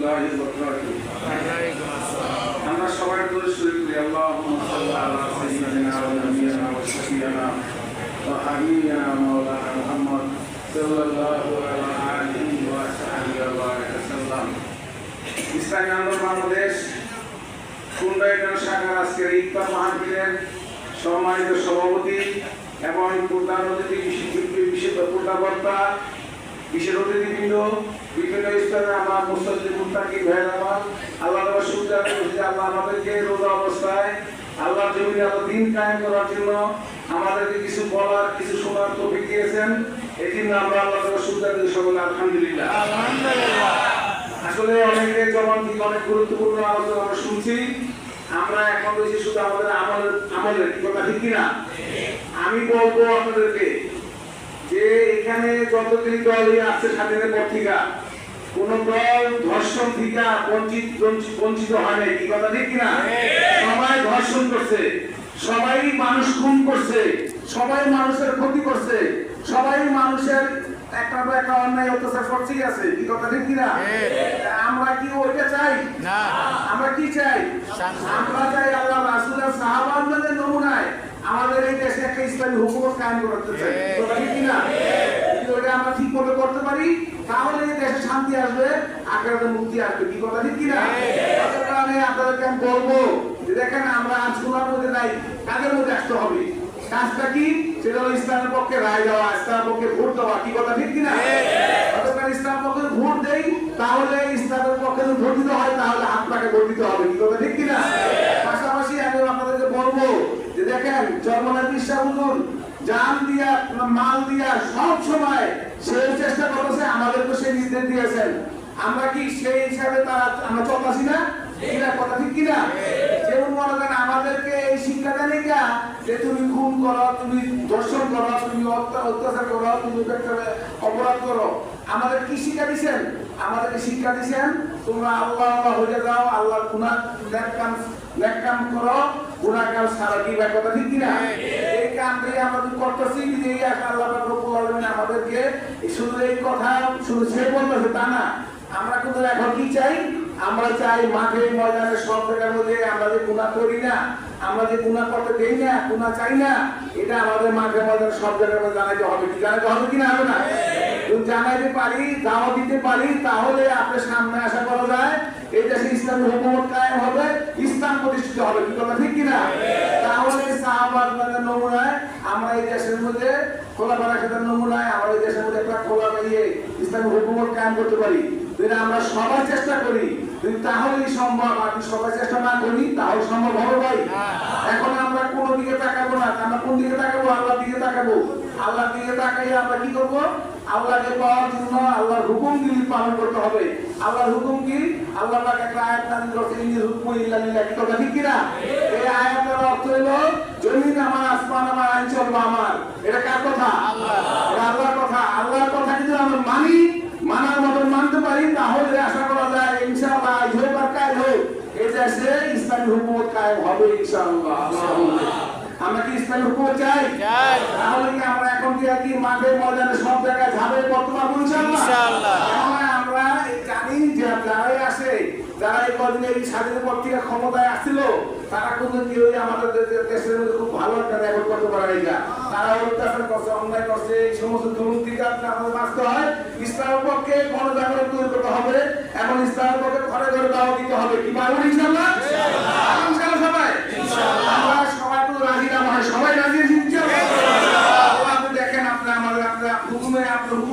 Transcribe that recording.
আমরা সম্মানিত সভাপতি এবং প্রধান অতিথি বিশেষ প্রধানকর্তা বিশেষ অতিথিবৃন্দ, বিভিন্ন স্তরে আমার মুস্তাজিদ মুত্তাকি ভাইয়ের আমার আল্লাহ সুবিধা করেছে আল্লাহ আমাদেরকে রোজা অবস্থায় আল্লাহ জমিনে আল্লাহ দিন কায়েম করার জন্য আমাদেরকে কিছু বলার, কিছু শোনার তৌফিক দিয়েছেন। এই জন্য আমরা আল্লাহ সুবিধা করি সকলে আলহামদুলিল্লাহ। আসলে অনেকে জবান থেকে অনেক গুরুত্বপূর্ণ আলোচনা শুনছি। আমরা এখন রয়েছি শুধু আমাদের আমলের আমলের কথা ঠিক কিনা? আমি বলব আপনাদেরকে যে এখানে যতদিন দলই আছে স্বাধীনের পর থেকে কোন দল ধর্ষণ থেকে বঞ্চিত বঞ্চিত- হয় নাই কি কথা ঠিক কিনা? সবাই ধর্ষণ করছে সবাই মানুষ খুন করছে সবাই মানুষের ক্ষতি করছে সবাই মানুষের একটা বা একটা অন্যায় অত্যাচার করছেই আছে কি কথা ঠিক কিনা? আমরা কি ওইটা চাই? না। আমরা কি চাই? আমরা চাই আল্লাহ রাসূলের নমুনায় আমাদের এই দেশে একটা ইসলামী হুকুমত কায়েম করতে চাই। ওটা আমরা ঠিক মতো করতে পারি তাহলে এই দেশে শান্তি আসবে মুক্তি আসবে কি? কথা ঠিক কিনা? তার কারণে আপনাদেরকে আমি বলব যে দেখেন আমরা আজ শোনার মধ্যে নাই কাদের মধ্যে আসতে হবে? কাজটা কি? সেটা হলো ইসলামের পক্ষে রায় দেওয়া ইসলামের পক্ষে ভোট দেওয়া কি কথা ঠিক কিনা? ইসলামের পক্ষে ভোট দেই তাহলে ইসলামের পক্ষে যদি ভোট দিতে হয় তাহলে হাত পাকে ভোট দিতে হবে কি কথা ঠিক কিনা পাশাপাশি আমি আপনাদেরকে বলব যে দেখেন বিশ্বাস জান দিয়া মাল দিয়া সব সময় সেই চেষ্টা করতেছে আমাদেরকে সেই নির্দেশ দিয়েছেন। আমরা কি সেই হিসাবে তারা আমরা চলতেছি না? কিনা কথা ঠিক কিনা? যেমন মনে করেন আমাদেরকে এই শিক্ষা দেন যে তুমি খুন করো, তুমি ধর্ষণ করো, তুমি অত্যাচার করো, তুমি অপরাধ করো। আমাদের কি শিক্ষা দিছেন? আমাদেরকে শিক্ষা দিছেন, তোমরা আল্লাহ আল্লাহ হয়ে যাও আল্লাহ আমাদেরকে এই কথা সে আমরা কিন্তু এখন কি চাই? আমরা চাই মাঠে, ময়দানে, সব জায়গার মধ্যে আমরা যে গুণা করি না আমরা যে গুণা করতে দেই না গুণা চাই না, এটা আমাদের মাঠে ময়দানে সব জায়গার মধ্যে জানাইতে হবে কি? জানাইতে হবে কি না হবে না? জানাইতে পারি দাওয়া দিতে পারি, তাহলে আপনার সামনে আশা করা যায়, এই দেশে ইসলামী হুকুমত কায়েম হবে, ইসলাম প্রতিষ্ঠিত হবে। কি কথা, ঠিক কিনা তাহলে সাহাবাদের নমুনায় আমরা এই দেশের মধ্যে খোলা বারাকাতের নমুনায় আমরা এই দেশের মধ্যে একটা খোলা ইসলামী হুকুমত কায়েম করতে পারি। আমরা সবাই চেষ্টা করি। যদি তাহলেই সম্ভব আর যদি সবাই চেষ্টা না করি তাহলে সম্ভব হবে ভাই। এখন আমরা কোন দিকে তাকাবো না আমরা কোন দিকে তাকাবো? আল্লাহ দিকে তাকাবো। আল্লাহ দিকে তাকাই আমরা কি করব? আল্লাহকে পাওয়ার জন্য আল্লাহর হুকুম গুলি পালন করতে হবে। আল্লাহর হুকুম কি? আল্লাহ একটা আয়াত নাজিল করছে ইন্নিল হুকুম ইল্লা লিল্লাহ। কি কথা ঠিক কিনা? ইসলামী হুকুমত কায়েম হবে ইনশাআল্লাহ। আমরা কি ইসলামী হুকুমত চাই। তাহলে কি আমরা এখন কি আর কি মাঠে ময়দানে সব জায়গায় পারব ইনশাআল্লাহ? ইনশাআল্লাহ। আমরা জানি যে যারাই আসে যারা এই কদিনে এই পর থেকে ক্ষমতায় আসছিল তারা কিন্তু আমাদের দেশের মধ্যে খুব ভালো একটা রেকর্ড করতে পারে তারা অত্যাচার করছে অন্যায় করছে এই সমস্ত দুর্নীতিটা আমাদের বাঁচতে হয় ইসলামের পক্ষে গণজাগরণ তৈরি করতে হবে এবং ইসলামের পক্ষে ঘরে ঘরে দাওয়া দিতে হবে। কি পারবেন ইনশাআল্লাহ ইনশাআল্লাহ সবাই আমরা সবাই তো রাজি না হয় সবাই রাজি আছি ইনশাআল্লাহ আল্লাহ আপনি দেখেন আপনি আমাদের আপনার হুকুমে আপনার হুকুম